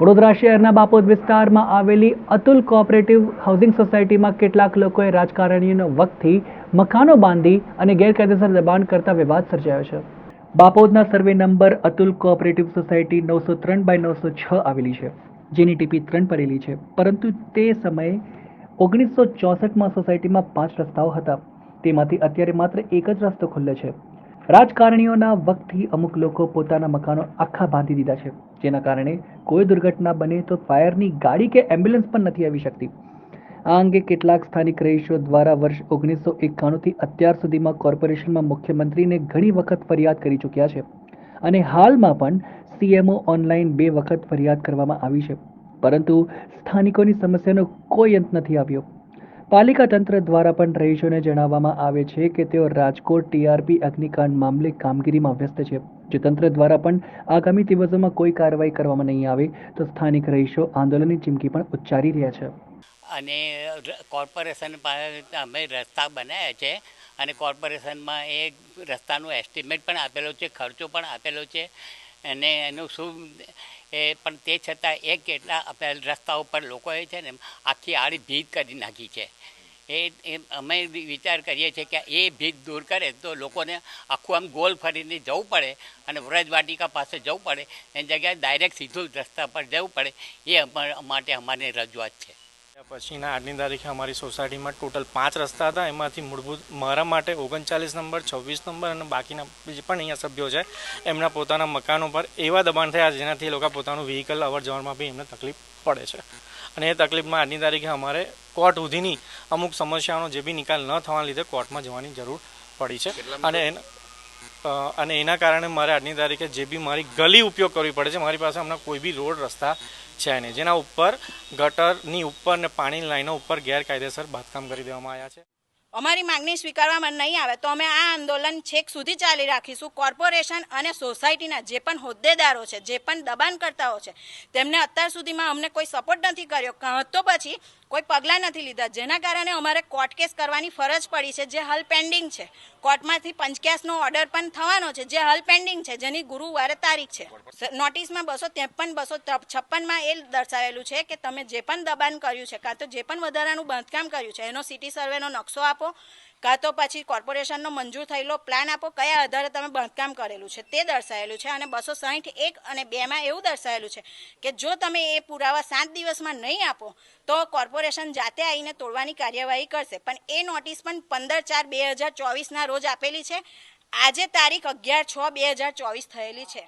વડોદરા શહેરના બાપોદ વિસ્તારમાં આવેલી અતુલ કોઓપરેટિવ હાઉસિંગ સોસાયટીમાં કેટલાક લોકોએ રાજકારણીઓનો વખતથી મકાનો બાંધી અને ગેરકાયદેસર દબાણ કરતા વિવાદ સર્જાયો છે. બાપોદના survey number Atul cooperative society નવસો ત્રણ બાય નવસો છ આવેલી છે, જેની ટીપી ત્રણ પડેલી છે, પરંતુ તે સમયે ઓગણીસો ચોસઠમાં સોસાયટીમાં પાંચ રસ્તાઓ હતા. તેમાંથી અત્યારે માત્ર એક જ રસ્તો ખુલ્લો છે. રાજકારણીઓના વખતથી અમુક લોકો પોતાના મકાનો આખા બાંધી દીધા છે. જેના કારણે કોઈ દુર્ઘટના બને તો ફાયરની ગાડી કે એમ્બ્યુલન્સ પણ નથી આવી શકતી. આ અંગે કેટલાક સ્થાનિક રહીશો દ્વારા વર્ષ ઓગણીસો એકાણુંથી અત્યાર સુધીમાં કોર્પોરેશનમાં મુખ્યમંત્રીને ઘણી વખત ફરિયાદ કરી ચૂક્યા છે. અને હાલમાં પણ સીએમઓ ઓનલાઈન બે વખત ફરિયાદ કરવામાં આવી છે. પરંતુ સ્થાનિકોની સમસ્યાનો કોઈ અંત નથી આવ્યો. પાલિકા તંત્ર દ્વારા પણ રહીશોને જણાવવામાં આવે છે કે તેઓ રાજકોટ ટીઆરપી અગ્નિકાંડ મામલે કામગીરીમાં વ્યસ્ત છે. જે તંત્ર દ્વારા પણ આગામી દિવસોમાં કોઈ કાર્યવાહી કરવામાં નહીં આવે તો સ્થાનિક રહીશો આંદોલનની ચીમકી પણ ઉચ્ચારી રહ્યા છે. અને કોર્પોરેશન પાસે અમે રસ્તા બનાવ્યા છે અને કોર્પોરેશનમાં એ રસ્તાનું એસ્ટિમેટ પણ આપેલો છે, ખર્ચો પણ આપેલો છે. અને એનું શું, એ પણ તે છતાં એ કેટલા આપણે રસ્તા ઉપર લોકોએ છે ને આખી આડી ભીત કરી નાખી છે. એ અમે વિચાર કરીએ છીએ કે એ ભીત દૂર કરે તો લોકોને આખું આમ ગોલ ફરીને જવું પડે અને વ્રજવાટિકા પાસે જવું પડે એની જગ્યાએ ડાયરેક્ટ સીધું રસ્તા પર જવું પડે, એ અમારા માટે અમારી રજૂઆત છે. પછીના આજની તારીખે અમારી સોસાયટીમાં ટોટલ પાંચ રસ્તા હતા. એમાંથી મૂળભૂત મારા માટે ઓગણચાલીસ નંબર છવ્વીસ નંબર અને બાકીના જે પણ અહીંયા સભ્યો છે એમના પોતાના મકાનો પર એવા દબાણ થયા જેનાથી એ લોકો પોતાનું વ્હીકલ અવર જવરમાં બી એમને તકલીફ પડે છે. અને એ તકલીફમાં આજની તારીખે અમારે કોર્ટ સુધીની અમુક સમસ્યાઓનો જે બી નિકાલ ન થવાના લીધે કોર્ટમાં જવાની જરૂર પડી છે. અને એના અને એના કારણે મારે આજની તારીખે જે બી મારી ગલી ઉપયોગ કરવી પડે છે, મારી પાસે હમણાં કોઈ બી રોડ રસ્તા છે નહીં. જેના ઉપર ગટરની ઉપર ને પાણીની લાઈનો ઉપર ગેરકાયદેસર બાંધકામ કરી દેવામાં આવ્યા છે. અમારી માંગણી સ્વીકારવામાં નહીં આવે તો અમે આ આંદોલન છેક સુધી ચાલી રાખીશું. કોર્પોરેશન અને સોસાયટીના જે પણ હોદ્દેદારો છે, જે પણ દબાણકર્તાઓ છે, તેમને અત્યાર સુધીમાં અમને કોઈ સપોર્ટ નથી કર્યો. તો પછી કોઈ પગલાં નથી લીધા. જેના કારણે અમારે કોર્ટ કેસ કરવાની ફરજ પડી છે, જે હાલ પેન્ડિંગ છે. કોર્ટમાંથી પંચકેસનો ઓર્ડર પણ થવાનો છે, જે હાલ પેન્ડિંગ છે, જેની ગુરુવારે તારીખ છે. નોટિસમાં બસો ત્રેપન, બસો છપ્પનમાં એ દર્શાવેલું છે કે તમે જે પણ દબાણ કર્યું છે, કાં તો જે પણ વધારાનું બાંધકામ કર્યું છે, એનો સિટી સર્વેનો નકશો આપો, કાં તો પછી કોર્પોરેશનનો મંજૂર થયેલો પ્લાન આપો, કયા આધારે તમે બાંધકામ કરેલું છે, તે દર્શાવેલું છે. અને બસો સાહીઠ એક અને બેમાં એવું દર્શાવેલું છે કે જો તમે એ પુરાવા સાત દિવસમાં નહીં આપો, તો કોર્પોરેશન જાતે આવીને તોડવાની કાર્યવાહી કરશે. પણ એ નોટિસ પણ પંદર ચાર બે હજાર ચોવીસના રોજ આપેલી છે. આજે તારીખ અગિયાર છ બે હજાર ચોવીસ થયેલી છે.